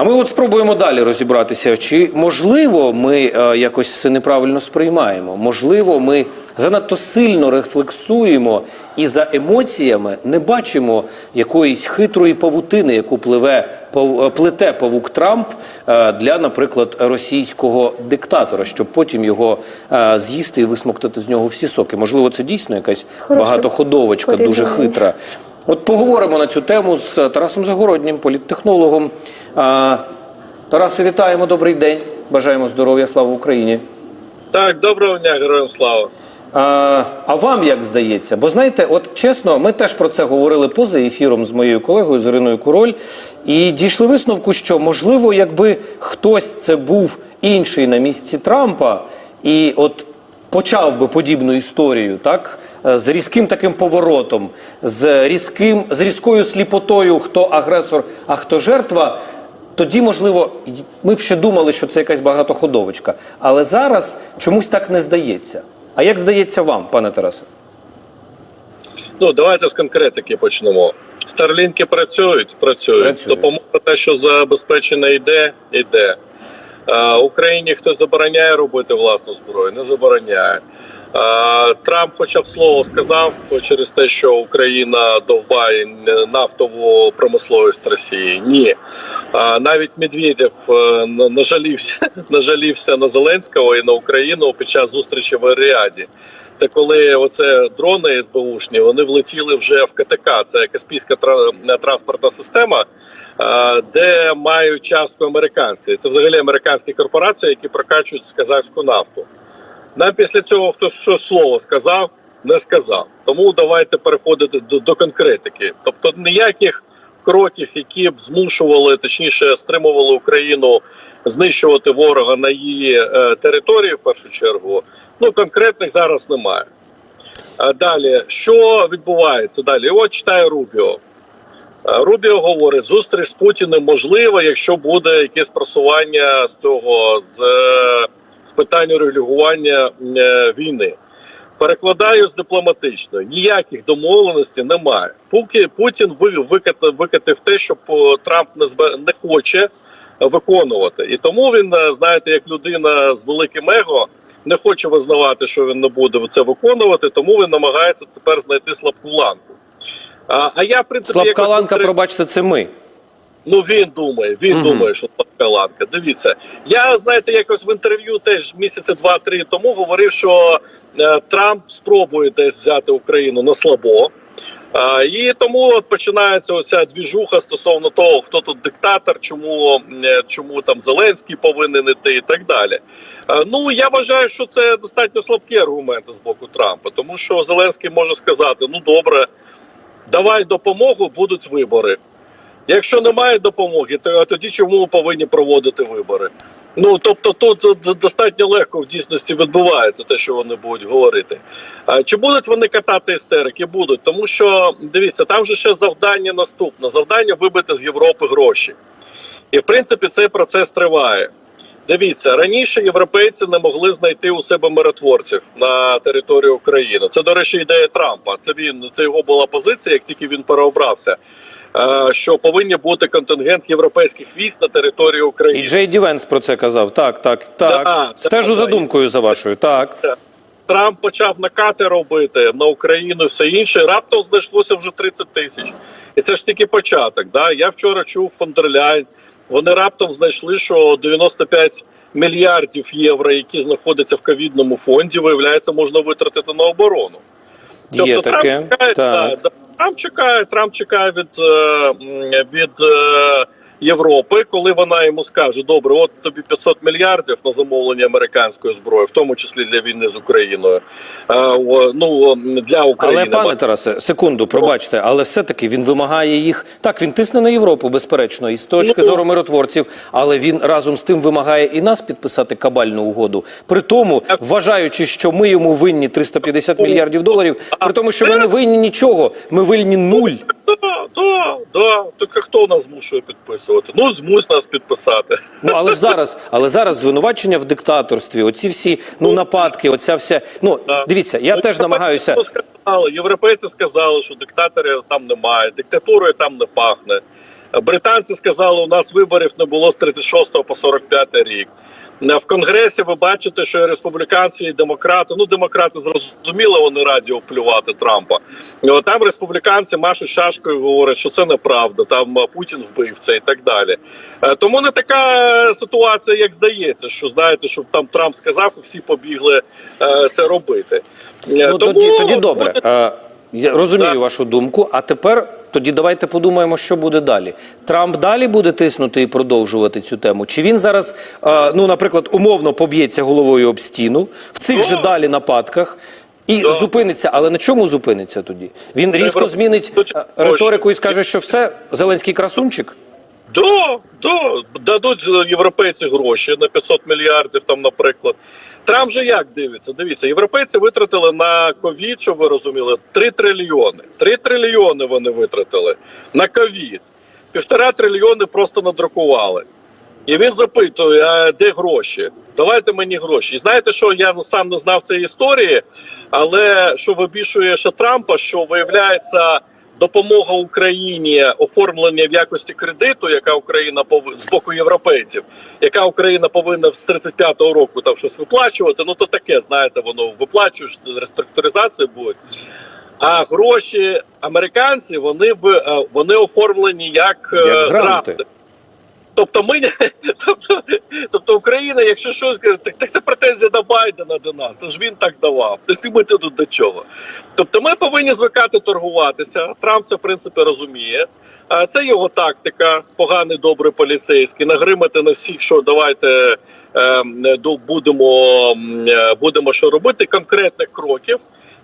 А ми от спробуємо далі розібратися, чи можливо ми е, якось це неправильно сприймаємо. Можливо, ми занадто сильно рефлексуємо і за емоціями не бачимо якоїсь хитрої павутини, яку пливе е, плете павук Трамп е, для, наприклад, російського диктатора, щоб потім його з'їсти і висмоктати з нього всі соки. Можливо, це дійсно якась багатоходовочка, дуже хитра. От поговоримо на цю тему з Тарасом Загороднім, політтехнологом. Тарасе, вітаємо, добрий день. Бажаємо здоров'я, слава Україні. Так, доброго дня, героям слава. А, а вам як здається? Бо знаєте, от чесно, ми теж про це говорили поза ефіром з моєю колегою з Іриною Куроль, і дійшли висновку, що можливо, якби хтось це був інший на місці Трампа, і от почав би подібну історію, так? З різким таким поворотом, з різким, з різкою сліпотою, хто агресор, а хто жертва. Тоді, можливо, ми б ще думали, що це якась багатоходовочка. Але зараз чомусь так не здається. А як здається вам, пане Тарасе? Ну, давайте з конкретики почнемо. Старлінки працюють, працюють. Працюють. Допомога те, що забезпечена йде, йде. А, Україні хтось забороняє робити власну зброю, не забороняє. А, Трамп, хоча б слово сказав через те, що Україна довбає нафтову промисловість Росії. Ні. Навіть Медведєв е, нажалівся, нажалівся на Зеленського і на Україну під час зустрічі в Аріаді. Це коли оце дрони СБУшні, вони влетіли вже в КТК. Це Каспійська тра- транспортна система, е, де мають частку американці. Це взагалі американські корпорації, які прокачують казахську нафту. Нам після цього хтось щось слово сказав, не сказав. Тому давайте переходити до, до конкретики. Тобто ніяких кроків, які б змушували, точніше, стримували Україну знищувати ворога на її е, території, в першу чергу, ну конкретних зараз немає. А далі, що відбувається далі? От читає Рубіо. Е, Рубіо говорить, зустріч з Путіним можлива, якщо буде якесь просування з цього з, е, питань регулювання е, війни. Перекладаю з дипломатичної. Ніяких домовленостей немає. Поки Путін викатив, викатив те, що по- Трамп не, не хоче виконувати. І тому він, е, знаєте, як людина з великим его, не хоче визнавати, що він не буде це виконувати, тому він намагається тепер знайти слабку ланку. А, а я в принципі Слабка ланка, конкрет- пробачте, це ми. Ну він думає, він Мгм. думає, що слабка ланка. Дивіться, я знаєте, якось в інтерв'ю теж місяці два-три тому говорив, що е, Трамп спробує десь взяти Україну на слабо. А, і тому от починається оця двіжуха стосовно того, хто тут диктатор, чому, е, чому там Зеленський повинен іти і так далі. А, ну я вважаю, що це достатньо слабкі аргументи з боку Трампа, тому що Зеленський може сказати: ну добре, давай допомогу, будуть вибори. Якщо немає допомоги, то тоді чому ми повинні проводити вибори? Ну тобто, тут достатньо легко в дійсності відбувається те, що вони будуть говорити. Чи будуть вони катати істерики? Будуть, тому що дивіться, там же ще завдання наступне: завдання вибити з Європи гроші. І в принципі цей процес триває. Дивіться, раніше європейці не могли знайти у себе миротворців на території України. Це, до речі, ідея Трампа. Це він це його була позиція, як тільки він переобрався. Е, Що повинні бути контингент європейських військ на території І Джей Ді Венс про це казав. Так, так, так. Да, Стежу да, за думкою за вашою. Так. Трамп почав накати робити на Україну все інше. Раптом знайшлося вже 30 тисяч. І це ж тільки початок. Да? Я вчора чув фондерляйн. Вони раптом знайшли, що 95 мільярдів євро, які знаходяться в ковідному фонді, виявляється, можна витратити на оборону. Є таке. Трамп чекає, Так. да, Трамп чекає, Трамп чекає від, е, від е, Європи, коли вона йому скаже: добре, от тобі 500 мільярдів на замовлення американської зброї, в тому числі для війни з Україною. Е, ну для України. Але пане Тарасе, секунду, пробачте, але все-таки він вимагає їх. Так, він тисне на Європу, безперечно, і з точки Ну, зору миротворців, але він разом з тим вимагає і нас підписати кабальну угоду. При тому, вважаючи, що ми йому винні 350 мільярдів доларів, при тому, що ми не винні нічого, ми винні нуль. Да, да, да. Так хто нас змушує підписувати? Ну змусь нас підписати. Ну але ж зараз, але зараз звинувачення в диктаторстві, оці всі ну нападки, оця вся. Ну Да. дивіться, я Ну, теж намагаюся. сказали, європейці сказали, що диктаторів там немає, диктатурою там не пахне. Британці сказали, у нас виборів не було з 36 по 45 рік. В конгресі ви бачите, що і республіканці і демократи. Ну, демократи зрозуміло, вони раді оплювати Трампа. Там республіканці машуть шашкою, говорять, що це неправда. Там Путін вбивця і так далі. Е, Тому не така ситуація, як здається, що знаєте, що там Трамп сказав, і всі побігли е, це робити. Е, Ну, тому тоді, тоді добре. буде- Я розумію Так. вашу думку. А тепер тоді давайте подумаємо, що буде далі. Трамп далі буде тиснути і продовжувати цю тему. Чи він зараз, е, ну, наприклад, умовно поб'ється головою об стіну в цих же далі нападках і зупиниться. Але на чому зупиниться тоді? Він різко змінить е, риторику і скаже, що все, Зеленський красунчик. Да, да, дадуть європейці гроші на 500 мільярдів, там, наприклад. Трамп же як дивиться? Дивіться, європейці витратили на ковід, щоб ви розуміли, 3 трильйони. 3 трильйони вони витратили на ковід. Півтора трильйони просто надрукували. І він запитує, а де гроші? Давайте мені гроші. І знаєте, що я сам не знав цієї історії, але що вибішує ще Трампа, що виявляється допомога Україні оформлення в якості кредиту, яка Україна повинна, з боку європейців, яка Україна повинна з 35-го року там щось виплачувати. Ну то таке, знаєте, воно виплачуєш, реструктуризація буде. А гроші американці вони в е, вони оформлені як, е, Як гранти. Тобто ми тобто, тобто Україна, якщо щось каже, так, так це претензія до Байдена до нас. Це ж він так давав. Так ми тут до чого? Тобто ми повинні звикати торгуватися. Трамп це в принципі розуміє. А це його тактика, поганий добрий поліцейський, нагримати на всіх, що давайте ем, ду- будемо, е, будемо що робити. Конкретних кроків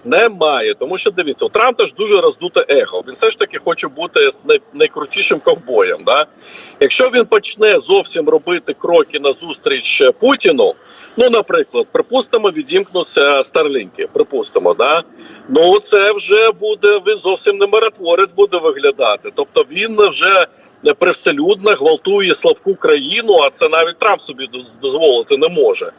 немає. Тому що дивіться, у Трампа ж дуже роздуте его. Він все ж таки хоче бути най- найкрутішим ковбоєм. Да? Якщо він почне зовсім робити кроки назустріч е, Путіну, ну, наприклад, припустимо, відімкнуться старлінки. Припустимо, да? ну це вже буде він зовсім не миротворець буде виглядати. Тобто він вже привселюдно гвалтує слабку країну, а це навіть Трамп собі доз- дозволити не може.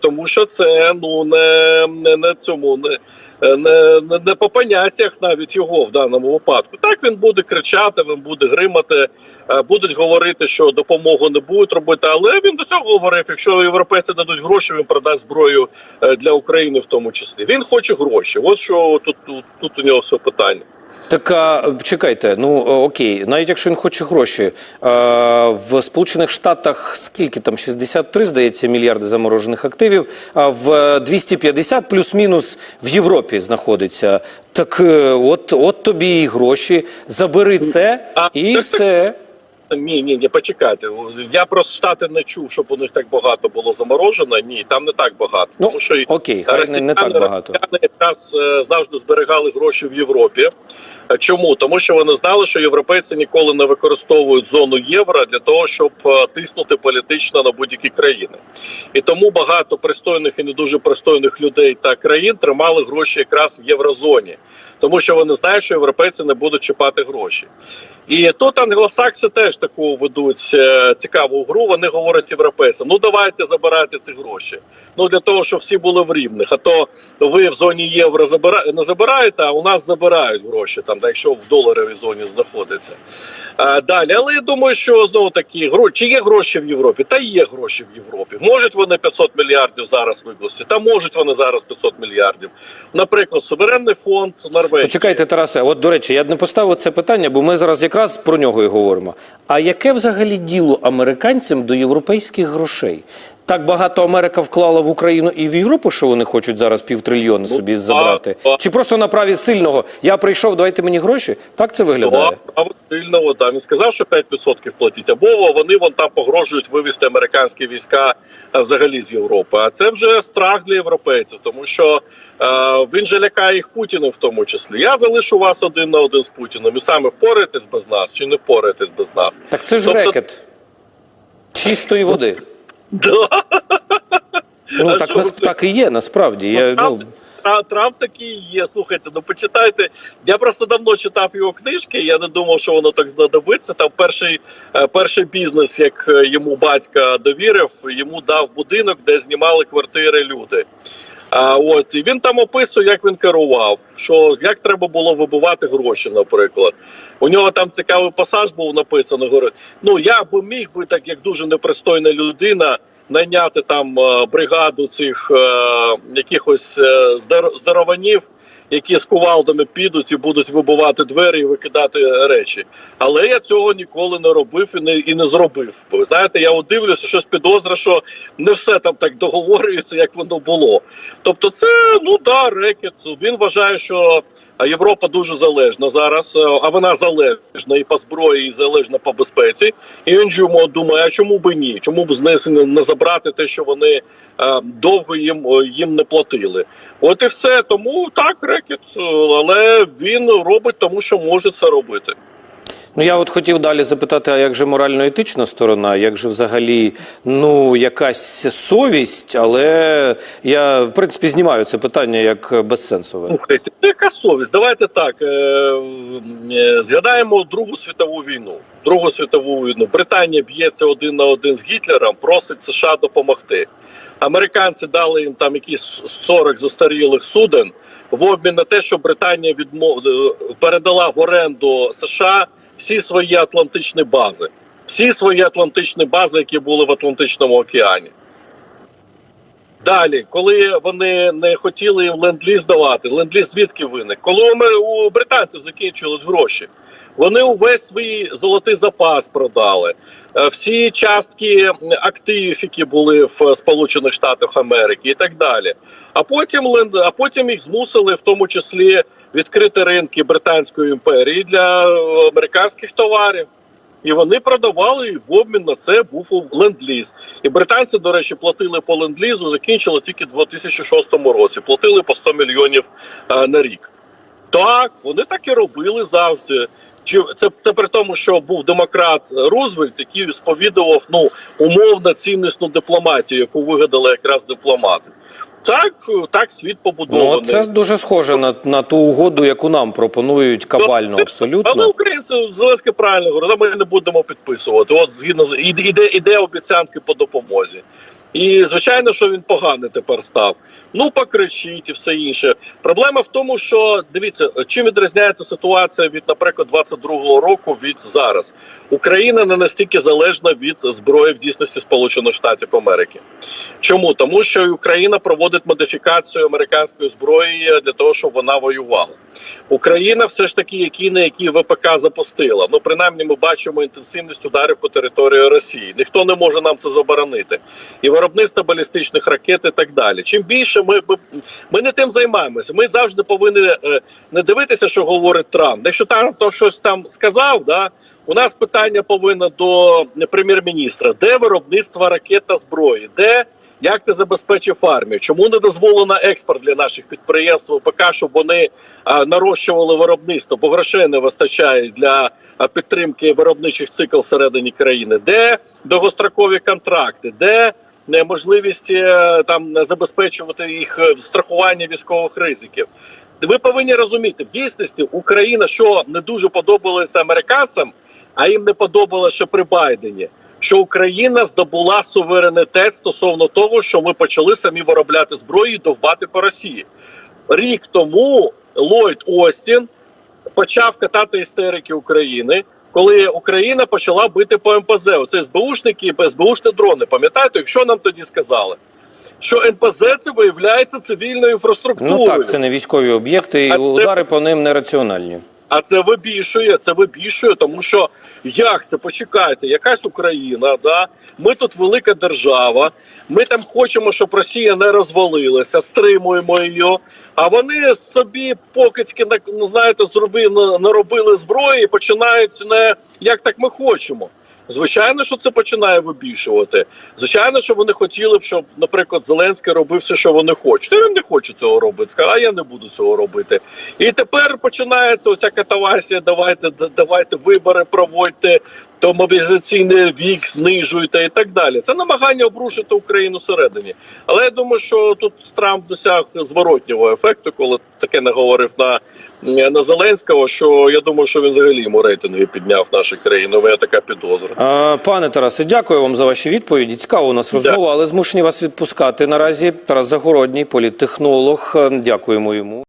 Тому що це ну не, не, не цьому не. Е, Не, не, не по поняттях навіть його в даному випадку. Так він буде кричати, він буде гримати, е, будуть говорити, що допомогу не будуть робити. Але він до цього говорив: якщо європейці дадуть гроші, він продасть зброю е, для України, в тому числі. Він хоче гроші. От що тут, тут, тут у нього все питання. Так а, чекайте, ну окей, навіть якщо він хоче гроші, е, в Сполучених Штатах скільки там 63, здається, мільярди заморожених активів, а в 250 плюс-мінус в Європі знаходиться. Так е, от, от тобі і гроші, забери це і все. Ні, ні, ні, почекайте. Я про штати не чув, щоб у них так багато було заморожено. Ні, там не так багато. Ну, тому що окей, хай не- не так багато. росіяни якраз е, завжди зберігали гроші в Європі. Чому? Тому що вони знали, що європейці ніколи не використовують зону євро для того, щоб е, тиснути політично на будь-які країни. І тому багато пристойних і не дуже пристойних людей та країн тримали гроші якраз в єврозоні, тому що вони знають, що європейці не будуть чіпати гроші. І тут англосакси теж таку ведуть е, цікаву гру. Вони говорять європейцям: ну давайте забирайте ці гроші. Ну для того, щоб всі були в рівних. А то ви в зоні євро забира... не забираєте, а у нас забирають гроші, там, якщо в доларовій зоні знаходиться. А, далі, але я думаю, що знову таки гроші чи є гроші в Європі? Та є гроші в Європі. Можуть вони 500 мільярдів зараз викласти, та можуть вони зараз 500 мільярдів. Наприклад, суверенний фонд Норвегії. Почекайте, Тарасе, от до речі, я не поставив це питання, бо ми зараз якраз про нього і говоримо. А яке взагалі діло американцям до європейських грошей? Так багато Америка вклала в Україну і в Європу, що вони хочуть зараз півтрильйона собі забрати? Чи просто на праві сильного? Я прийшов, давайте мені гроші? Так це виглядає? Право сильного, да. Він сказав, що 5% платіть. Або вони вон там погрожують вивести американські війська е, взагалі з Європи. А це вже страх для європейців, тому що е, він же лякає їх Путіним в тому числі. Я залишу вас один на один з Путіним. І саме впораєтесь без нас чи не впораєтесь без нас? Так це ж Тобто- рекет. Чистої води. Да. Ну А так, що нас, ви- так і є, насправді. Я, ну, Трамп, Тра- Трамп такий є. Слухайте, ну почитайте. Я просто давно читав його книжки. Я не думав, що воно так знадобиться. Там перший, е, перший бізнес, як е, йому батька довірив, йому дав будинок, де знімали квартири люди. А от і він там описує, як він керував, що як треба було вибивати гроші, наприклад. У нього там цікавий пасаж був написаний. Говорить: ну я би міг би, так як дуже непристойна людина, найняти там е, бригаду цих е, якихось е, здор- здорованів, які з кувалдами підуть і будуть вибивати двері і викидати речі. Але я цього ніколи не робив і не і не зробив. Бо ви знаєте, я дивлюся, щось підозра, що не все там так договорюється, як воно було. Тобто, це ну да, рекет. Він вважає, що Європа дуже залежна зараз, е, а вона залежна і по зброї, і залежна по безпеці. І він думає, а чому би ні? Чому б з не- забрати те, що вони довго їм е, їм не платили? От і все. Тому так, рекет, е, але він робить тому, що може це робити. Ну я от хотів далі запитати, а як же морально-етична сторона, як же взагалі ну якась совість, але я в принципі знімаю це питання як безсенсове. Слухайте, ну, яка совість? Давайте так. Е, е, згадаємо Другу світову війну. Другу світову війну. Британія б'ється один на один з Гітлером, просить США допомогти. Американці дали їм там якісь 40 застарілих суден в обмін на те, що Британія відмов... е, передала в оренду США всі свої атлантичні бази. Всі свої атлантичні бази, які були в Атлантичному океані. Далі, коли вони не хотіли їм ленд-ліз давати, ленд-ліз звідки виник? Коли у британців закінчились гроші, вони увесь свій золотий запас продали. Е, Всі частки активів, які були в Сполучених Штатах Америки, і так далі. А потім а потім їх змусили, в тому числі, відкрити ринки Британської імперії для е, американських товарів. І вони продавали і в обмін на це був ленд-ліз. І британці, до речі, платили по ленд-лізу, закінчили тільки в 2006 році. Платили по 100 мільйонів е, на рік. Так, вони так і робили завжди. Чи це, це при тому, що був демократ Рузвельт, який сповідував ну умовно ціннісну дипломатію, яку вигадали якраз дипломати. Так, так світ побудований. Ну, це дуже схоже на, на ту угоду, яку нам пропонують кабально, Але абсолютно. українці Зеленський правильно говорить, ми не будемо підписувати. От згідно з іде, іде обіцянки по допомозі. І звичайно, що він поганий тепер став. Ну покричіть і все інше. Проблема в тому, що дивіться, чим відрізняється ситуація від, наприклад, 22-го року від зараз. Україна не настільки залежна від зброї в дійсності Сполучених Штатів Америки. Чому? Тому що Україна проводить модифікацію американської зброї для того, щоб вона воювала. Україна все ж таки, які на які ВПК запустила. Ну принаймні, ми бачимо інтенсивність ударів по території Росії. Ніхто не може нам це заборонити. І виробництво балістичних ракет, і так далі. Чим більше ми, ми, ми не тим займаємося. Ми завжди повинні е, не дивитися, що говорить Трамп. Якщо там то щось там сказав, да. У нас питання повинно до прем'єр-міністра: де виробництво ракет та зброї? Де як ти забезпечив армію? Чому не дозволено експорт для наших підприємств ВПК, щоб вони а, нарощували виробництво, бо грошей не вистачає для а, підтримки виробничих цикл всередині країни? Де довгострокові контракти? Де е, можливість е, там забезпечувати їх е, страхування військових ризиків? Ви повинні розуміти, в дійсності Україна, що не дуже подобалося американцям, а їм не подобалося при Байдені, що Україна здобула суверенітет стосовно того, що ми почали самі виробляти зброю і довбати по Росії. Рік тому Ллойд Остін почав катати істерики України, коли Україна почала бити по МПЗ. Оце СБУшники і СБУшні дрони. Пам'ятаєте, що нам тоді сказали? Що НПЗ це виявляється цивільною інфраструктурою. Ну так, це не військові об'єкти, і А це- удари по ним нераціональні. А це вибішує, це вибішує, тому що як це почекайте, якась Україна, да ми тут велика держава. Ми там хочемо, щоб Росія не розвалилася, стримуємо її. А вони собі покидьки на- знаєте, зробили наробили зброї і починають не як так ми хочемо. Звичайно, що це починає вибільшувати. Звичайно, що вони хотіли б, щоб, наприклад, Зеленський робив все, що вони хочуть. Він не хоче цього робити. Сказав, а я не буду цього робити. І тепер починається оця катавасія. Давайте, давайте вибори проводьте. То мобілізаційний вік знижуєте і так далі. Це намагання обрушити Україну всередині. Але я думаю, що тут Трамп досяг зворотнього ефекту, коли таке наговорив на, на Зеленського. Що я думаю, що він взагалі йому рейтинги підняв в нашій країні. У мене така підозра. Е, Пане Тарасе, дякую вам за ваші відповіді. Цікава у нас розмова, але змушені вас відпускати наразі. Тарас Загородній, політтехнолог. Дякуємо йому.